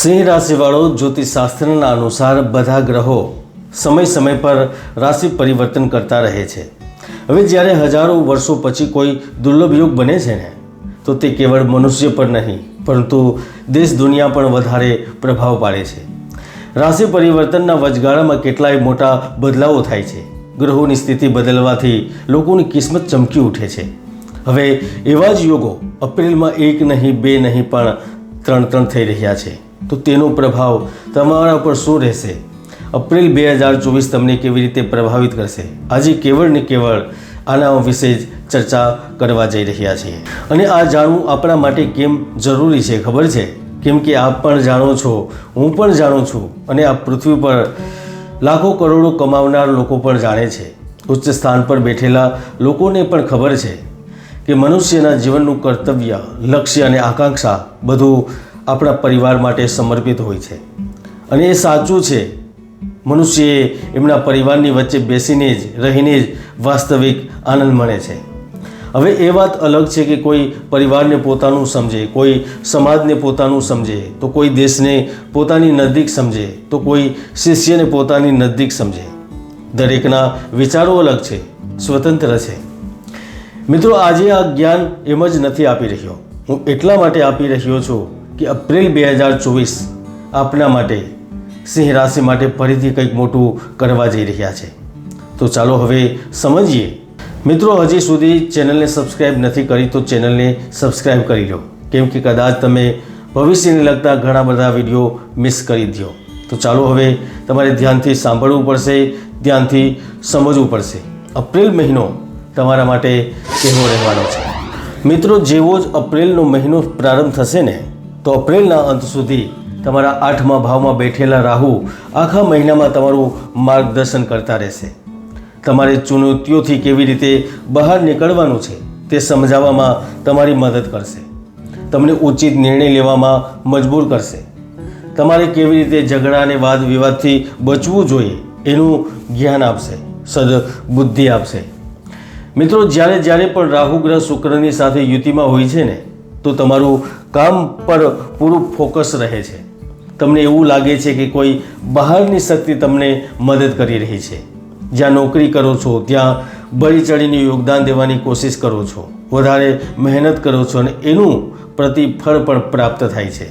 સિંહ રાશિવાળો જ્યોતિષશાસ્ત્રના અનુસાર બધા ગ્રહો સમય સમય પર રાશિ પરિવર્તન કરતા રહે છે. હવે જ્યારે હજારો વર્ષો પછી કોઈ દુર્લભ યુગ બને છે ને, તો તે કેવળ મનુષ્ય પર નહીં, પરંતુ દેશ દુનિયા પણ વધારે પ્રભાવ પાડે છે. રાશિ પરિવર્તનના વચગાળામાં કેટલાય મોટા બદલાવો થાય છે. ગ્રહોની સ્થિતિ બદલવાથી લોકોની કિસ્મત ચમકી ઉઠે છે. હવે એવા જ યોગો એપ્રિલમાં એક નહીં, બે નહીં પણ ત્રણ ત્રણ થઈ રહ્યા છે. તો તેનો પ્રભાવ તમારા ઉપર શું રહેશે? એપ્રિલ બે હજાર ચોવીસ તમને કેવી રીતે પ્રભાવિત કરશે? આજે કેવળ ને કેવળ આના વિશે જ ચર્ચા કરવા જઈ રહ્યા છીએ. અને આ જાણવું આપણા માટે કેમ જરૂરી છે, ખબર છે? કેમ કે આપ પણ જાણો છો, હું પણ જાણું છું અને આ પૃથ્વી પર લાખો કરોડો કમાવનાર લોકો પણ જાણે છે. ઉચ્ચ સ્થાન પર બેઠેલા લોકોને પણ ખબર છે કે મનુષ્યના જીવનનું કર્તવ્ય, લક્ષ્ય અને આકાંક્ષા બધું આપણા પરિવાર માટે સમર્પિત હોય છે. અને એ સાચું છે. મનુષ્યએ એમના પરિવારની વચ્ચે બેસીને જ, રહીને જ વાસ્તવિક આનંદ મળે છે. હવે એ વાત અલગ છે કે કોઈ પરિવારને પોતાનું સમજે, કોઈ સમાજને પોતાનું સમજે, તો કોઈ દેશને પોતાની નજીક સમજે, તો કોઈ શિષ્યને પોતાની નજીક સમજે. દરેકના વિચારો અલગ છે, સ્વતંત્ર છે. મિત્રો, આજે આ જ્ઞાન એમ જ નથી આપી રહ્યો. હું એટલા માટે આપી રહ્યો છું કે એપ્રિલ બે હજાર ચોવીસ આપના માટે સિંહ રાશિ માટે ફરીથી કંઈક મોટું કરવા જઈ રહ્યા છે. તો ચાલો હવે સમજીએ. મિત્રો, હજી સુધી ચેનલને સબસ્ક્રાઈબ નથી કરી તો ચેનલને સબસ્ક્રાઈબ કરી લો. કેમ કે કદાચ તમે ભવિષ્યને લગતા ઘણા બધા વીડિયો મિસ કરી દો તો ચાલો હવે તમારે ધ્યાનથી સાંભળવું પડશે, ધ્યાનથી સમજવું પડશે. એપ્રિલ મહિનો તમારા માટે કેવો રહેવાનો છે? મિત્રો, જેવો જ એપ્રિલનો મહિનો પ્રારંભ થશે ને તો એપ્રિલના અંત સુધી તમારા આઠમા ભાવમાં બેઠેલા રાહુ આખા મહિનામાં તમારું માર્ગદર્શન કરતા રહેશે. તમારે ચુનૌતીઓથી કેવી રીતે બહાર નીકળવાનું છે તે સમજાવવામાં તમારી મદદ કરશે. તમને ઉચિત નિર્ણય લેવામાં મજબૂર કરશે. તમારે કેવી રીતે ઝઘડા અને વાદ વિવાદથી બચવું જોઈએ એનું જ્ઞાન આપશે સદ બુદ્ધિ આપશે. મિત્રો જ્યારે જ્યારે પણ રાહુ ગ્રહ શુક્રની સાથે યુતિમાં હોય છે ને તો તમારું કામ પર પૂરું ફોકસ રહે છે. તમને એવું લાગે છે કે કોઈ બહારની શક્તિ તમને મદદ કરી રહી છે. જ્યાં નોકરી કરો છો, ત્યાં બળી ચડીને યોગદાન દેવાની કોશિશ કરો છો, વધારે મહેનત કરો છો અને એનું પ્રતિફળ પણ પ્રાપ્ત થાય છે.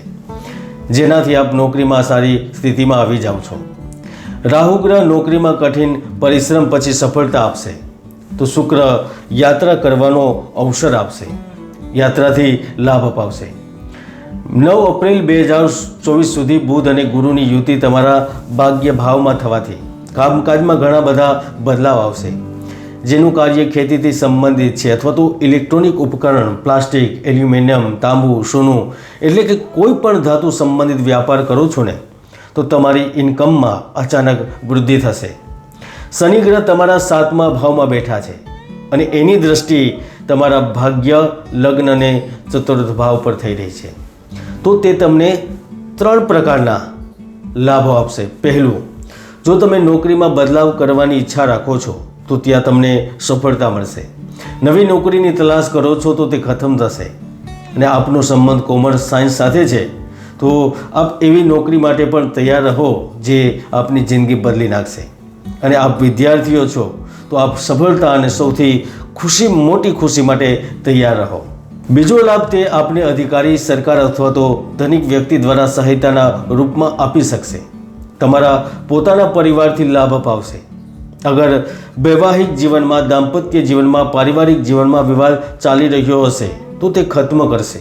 જેનાથી આપ નોકરીમાં સારી સ્થિતિમાં આવી જાઓ છો. રાહુ ગ્રહ નોકરીમાં કઠિન પરિશ્રમ પછી સફળતા આપશે. તો શુક્ર યાત્રા કરવાનો અવસર આપશે. યાત્રાથી લાભ અપાવશે. નવ એપ્રિલ બે હજાર ચોવીસ સુધી બુધ અને ગુરુની યુતિ તમારા ભાગ્ય ભાવમાં થવાથી કામકાજમાં ઘણા બધા બદલાવ આવશે. જેનું કાર્ય ખેતીથી સંબંધિત છે અથવા તો ઇલેક્ટ્રોનિક ઉપકરણ, પ્લાસ્ટિક, એલ્યુમિનિયમ, તાંબુ, સોનું એટલે કે કોઈ પણ ધાતુ સંબંધિત વ્યાપાર કરો છો ને, તો તમારી ઇન્કમમાં અચાનક વૃદ્ધિ થશે. શનિ ગ્રહ તમારા સાતમા ભાવમાં બેઠા છે અને એની દ્રષ્ટિ તમારા ભાગ્ય લગ્ન અને ચતુર્થ ભાવ પર થઈ રહી છે. તો તે તમને ત્રણ પ્રકારના લાભો આપશે. પહેલું, જો તમે નોકરીમાં બદલાવ કરવાની ઈચ્છા રાખો છો, તો ત્યાં તમને સફળતા મળશે. નવી નોકરીની તલાશ કરો છો, તો તે ખતમ થશે. અને આપનો સંબંધ કોમર્સ સાયન્સ સાથે છે, તો આપ એવી નોકરી માટે પણ તૈયાર રહો, જે આપની જિંદગી બદલી નાખશે. અને આપ વિદ્યાર્થીઓ છો, તો આપ સફળતા અને સૌથી ખુશી, મોટી ખુશી માટે તૈયાર રહો. બીજો લાભ તે આપને અધિકારી, સરકાર અથવા તો ધનિક વ્યક્તિ દ્વારા સહાયતાના રૂપમાં આપી શકશે. તમારા પોતાના પરિવારથી લાભ અપાવશે. અગર વૈવાહિક જીવનમાં, દાંપત્ય જીવનમાં, પારિવારિક જીવનમાં વિવાદ ચાલી રહ્યો હશે, તો તે ખત્મ કરશે.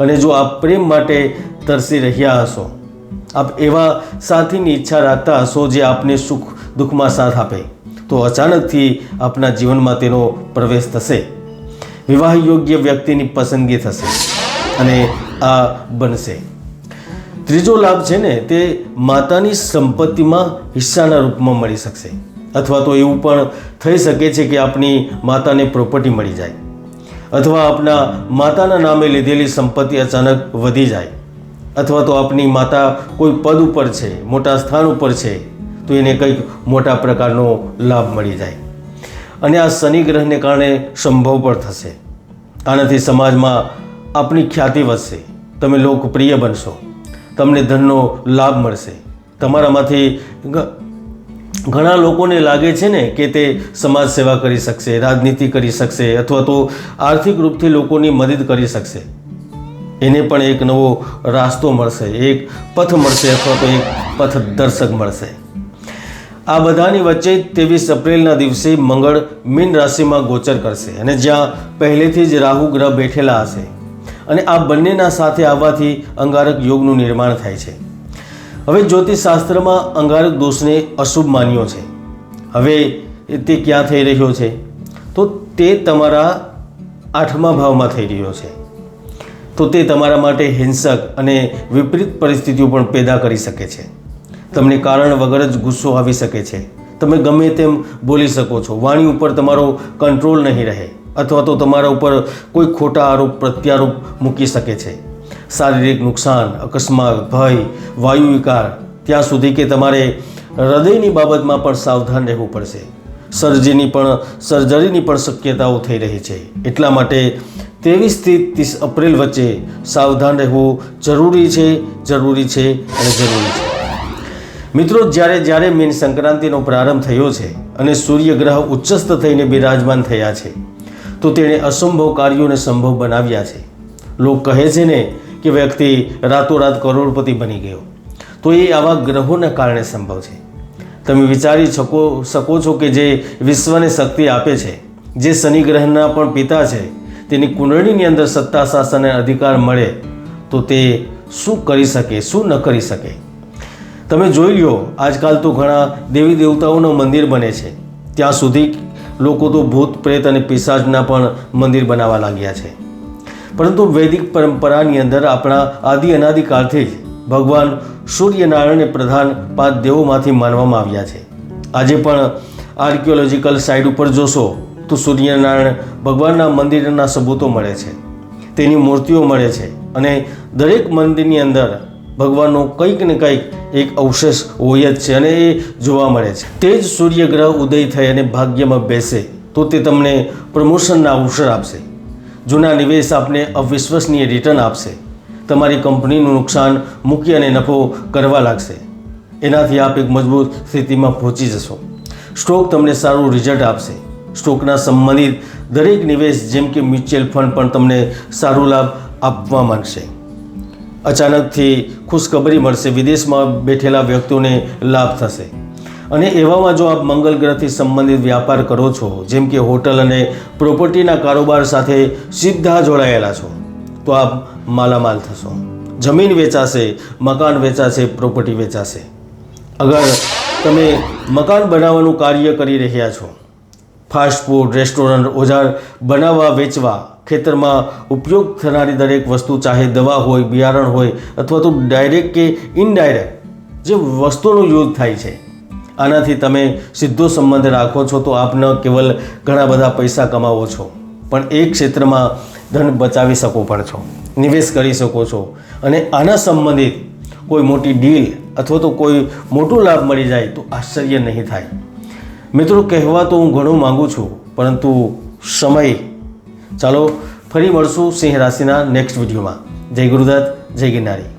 અને જો આપ પ્રેમ માટે તરસી રહ્યા હશો, આપ એવા સાથીની ઈચ્છા રાખતા હશો જે આપને સુખ દુઃખમાં સાથ આપે. તો અચાનકથી આપના જીવનમાં તેનો પ્રવેશ થશે. વિવાહ યોગ્ય વ્યક્તિની પસંદગી થશે અને આ બનશે. ત્રીજો લાભ છે ને, તે માતાની સંપત્તિમાં હિસ્સાના રૂપમાં મળી શકશે. અથવા તો એવું પણ થઈ શકે છે કે આપની માતાને પ્રોપર્ટી મળી જાય. અથવા આપના માતાના નામે લીધેલી સંપત્તિ અચાનક વધી જાય. અથવા તો આપની માતા કોઈ પદ ઉપર છે, મોટા સ્થાન ઉપર છે તો એને કંઈક મોટા પ્રકારનો લાભ મળી જાય. અને આ શનિ ગ્રહને કારણે સંભવ પણ થશે. આનાથી સમાજમાં આપની ખ્યાતિ વધશે. તમે લોકપ્રિય બનશો. તમને ધનનો લાભ મળશે. તમારામાંથી ઘણા લોકોને લાગે છે ને કે તે સમાજ સેવા કરી શકશે, રાજનીતિ કરી શકશે, અથવા તો આર્થિક રૂપથી લોકોની મદદ કરી શકશે. એને પણ એક નવો રાસ્તો મળશે, એક પથ મળશે અથવા તો એક પથ દર્શક મળશે. આ બધાની વચ્ચે ત્રેવીસ એપ્રિલના દિવસે મંગળ મીન રાશિમાં ગોચર કરશે અને જ્યાં પહેલેથી જ રાહુ ગ્રહ બેઠેલા હશે. અને આ બંનેના સાથે આવવાથી અંગારક યોગનું નિર્માણ થાય છે. હવે જ્યોતિષશાસ્ત્રમાં અંગારક દોષને અશુભ માન્યો છે. હવે તે ક્યાં થઈ રહ્યો છે? તો તે તમારા આઠમા ભાવમાં થઈ રહ્યો છે. તો તે તમારા માટે હિંસક અને વિપરીત પરિસ્થિતિઓ પણ પેદા કરી શકે છે. તમને કારણ વગર જ ગુસ્સો આવી શકે છે. તમે ગમે તેમ બોલી શકો છો. વાણી ઉપર તમારો કંટ્રોલ નહીં રહે અથવા તો તમારા ઉપર કોઈ ખોટા આરોપ પ્રત્યારોપ મૂકી શકે છે. શારીરિક નુકસાન, અકસ્માત, ભય, વાયુ વિકાર, ત્યાં સુધી કે તમારે હૃદયની બાબતમાં પણ સાવધાન રહેવું પડશે. સર્જરીની પણ સર્જરીની પણ શક્યતાઓ થઈ રહી છે. એટલા માટે ત્રેવીસથી ત્રીસ એપ્રિલ વચ્ચે સાવધાન રહેવું જરૂરી છે જરૂરી છે અને જરૂરી છે. મિત્રો, જ્યારે જ્યારે મીન સંક્રાંતિનો પ્રારંભ થયો છે અને સૂર્યગ્રહ ઉચ્ચસ્થ થઈને બિરાજમાન થયા છે, તો તેણે અસંભવ કાર્યોને સંભવ બનાવ્યા છે. લોક કહે છે ને કે વ્યક્તિ રાતોરાત કરોડપતિ બની ગયો. તો એ આવા ગ્રહોના કારણે સંભવ છે. તમે વિચારી શકો શકો છો કે જે વિશ્વને શક્તિ આપે છે, જે શનિ ગ્રહના પણ પિતા છે, તેની કુંડળીની અંદર સત્તા શાસન અધિકાર મળે, તો તે શું કરી શકે, શું ન કરી શકે? તમે જોઈ લો આજકાલ તો ઘણા દેવી દેવતાઓનું મંદિર બને છે. ત્યાં સુધી લોકો તો ભૂત, પ્રેત અને પિશાચના પણ મંદિર બનાવવા લાગ્યા છે. પરંતુ વૈદિક પરંપરાની અંદર આપણા આદિ અનાદિકાળથી જ ભગવાન સૂર્યનારાયણને પ્રધાન પાંચ દેવોમાંથી માનવામાં આવ્યા છે. આજે પણ આર્કિયોલોજીકલ સાઇટ ઉપર જોશો, તો સૂર્યનારાયણ ભગવાનના મંદિરના સબૂતો મળે છે. તેની મૂર્તિઓ મળે છે અને દરેક મંદિરની અંદર ભગવાનનો કંઈક ને કંઈક એક અવશેષ હોય જ છે અને એ જોવા મળે છે. તે જ સૂર્યગ્રહ ઉદય થઈ અને ભાગ્યમાં બેસે, તો તે તમને પ્રમોશનના અવસર આપશે. જૂના નિવેશ આપને અવિશ્વસનીય રિટર્ન આપશે. તમારી કંપનીનું નુકસાન મૂકી અને નફો કરવા લાગશે. એનાથી આપ એક મજબૂત સ્થિતિમાં પહોંચી જશો. સ્ટોક તમને સારું રિઝલ્ટ આપશે. સ્ટોકના સંબંધિત દરેક નિવેશ જેમ કે મ્યુચ્યુઅલ ફંડ પણ તમને સારું લાભ આપવા માંડશે અચાનકથી ખુશખબરી મળશે. વિદેશમાં બેઠેલા વ્યક્તિઓને લાભ થશે. અને એવામાં જો આપ મંગલ ગ્રહથી સંબંધિત વ્યાપાર કરો છો, જેમ કે હોટલ અને પ્રોપર્ટીના કારોબાર સાથે સીધા જોડાયેલા છો, તો આપ માલામાલ થશો. જમીન વેચાશે, મકાન વેચાશે, પ્રોપર્ટી વેચાશે. અગર તમે મકાન બનાવવાનું કાર્ય કરી રહ્યા છો, ફાસ્ટ ફૂડ, રેસ્ટોરન્ટ, ઓજાર બનાવવા, વેચવા ખેતરમાં ઉપયોગ થનારી દરેક વસ્તુ, ચાહે દવા હોય, બિયારણ હોય, અથવા તો ડાયરેક્ટ કે ઇનડાયરેક્ટ જે વસ્તુનો યુઝ થાય છે. આનાથી તમે સીધો સંબંધ રાખો છો તો આપ ન કેવલ ઘણા બધા પૈસા કમાવો છો, પણ એ ક્ષેત્રમાં ધન બચાવી શકો પણ છો, નિવેશ કરી શકો છો. અને આના સંબંધિત કોઈ મોટી ડીલ અથવા તો કોઈ મોટો લાભ મળી જાય તો આશ્ચર્ય નહીં થાય. મિત્રો, કહેવા તો હું ઘણું માગું છું, પરંતુ સમય ચાલો ફરી મળશું સિંહ રાશિના નેક્સ્ટ વિડીયોમાં. જય ગુરુદત્ત જય ગિરનારી.